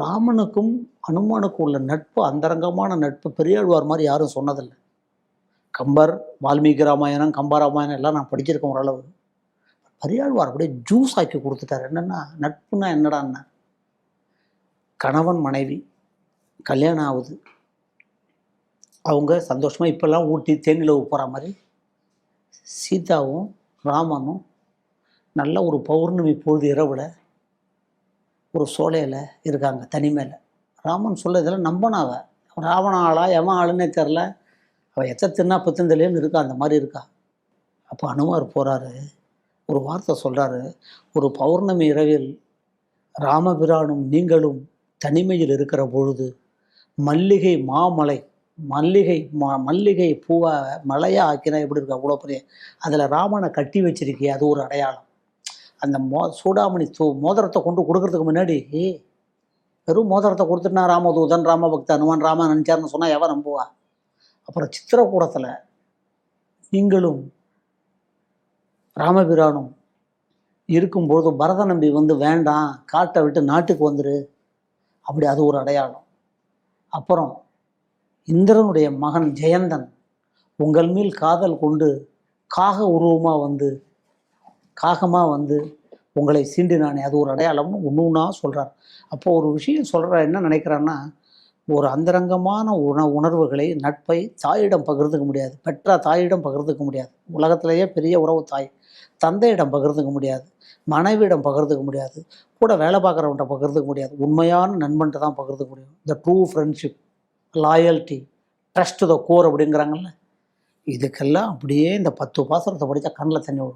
ராமனுக்கும் அனுமானுக்கும் உள்ள நட்பு அந்தரங்கமான நட்பு பெரியாழ்வார் மாதிரி யாரும் சொன்னதில்லை. கம்பர் வால்மீகி ராமாயணம் கம்ப ராமாயணம் எல்லாம் நான் படிச்சிருக்கேன் ஓரளவு. பெரியாழ்வார் அப்படியே ஜூஸ் ஆக்கி கொடுத்துட்டார். என்னென்னா நட்புனா என்னடான்னா கணவன் மனைவி கல்யாணம் ஆகுது. அவங்க சந்தோஷமாக இப்போல்லாம் ஊட்டி தேனிலவு போகிற மாதிரி சீதாவும் ராமனும் நல்ல ஒரு பௌர்ணமி பொழுது இரவில் ஒரு சோலையில் இருக்காங்க தனிமையில் ராமன் சொல்ல இதெல்லாம் நம்பனா ராவண ஆளா எவன் ஆளுன்னே தெரில அவள் எத்த தின்னா பத்தந்தலையும் இருக்கா அந்த மாதிரி இருக்கா. அப்போ அனுமார் போகிறாரு ஒரு வார்த்தை சொல்கிறாரு ஒரு பௌர்ணமி இரவில் ராமபிரானும் நீங்களும் தனிமையில் இருக்கிற பொழுது மல்லிகை மாமலை மல்லிகை மா மல்லிகை பூவை மலையாக ஆக்கினா எப்படி இருக்கு அவ்வளோ பெரிய அதில் ராமனை கட்டி வச்சிருக்கே அது ஒரு அடையாளம். அந்த மோ சூடாமணி தூ மோதிரத்தை கொண்டு கொடுக்கறதுக்கு முன்னாடி வெறும் மோதிரத்தை கொடுத்துட்டுனா ராமதூதன் ராமபக்த அனுமான் ராமன் நினச்சார்னு சொன்னால் எவன் நம்புவா? அப்புறம் சித்திரக்கூடத்தில் நீங்களும் ராமபிரானும் இருக்கும்பொழுது பரத நம்பி வந்து வேண்டாம் காட்டை விட்டு நாட்டுக்கு வந்துரு. அப்படி அது ஒரு அடையாளம். அப்புறம் இந்திரனுடைய மகன் ஜெயந்தன் உங்கள் மேல் காதல் கொண்டு காக உருவமாக வந்து காகமாக வந்து உங்களை சீண்டினானே. அது ஒரு அடையாளம்னு ஒன்று ஒன்றா சொல்கிறார் அப்போது ஒரு விஷயம் சொல்கிற என்ன நினைக்கிறான்னா ஒரு அந்தரங்கமான உண உணர்வுகளை நட்பை தாயிடம் பகிர்ந்துக்க முடியாது. பெற்ற தாயிடம் பகிர்ந்துக்க முடியாது. உலகத்திலேயே பெரிய உறவு தாய். தந்தையிடம் பகிர்ந்துக்க முடியாது. மனைவியிடம் பகிர்ந்துக்க முடியாது. கூட வேலை பார்க்குறவன்ட்ட பகிர்ந்துக்க முடியாது. உண்மையான நண்பன்ட்டு தான் பகிர்ந்துக்க முடியும். இந்த true friendship loyalty trust the core அப்படிங்கிறாங்கல்ல. இதுக்கெல்லாம் அப்படியே இந்த பத்து பாசனத்தை படித்தா கண்ணில் தண்ணி வரும்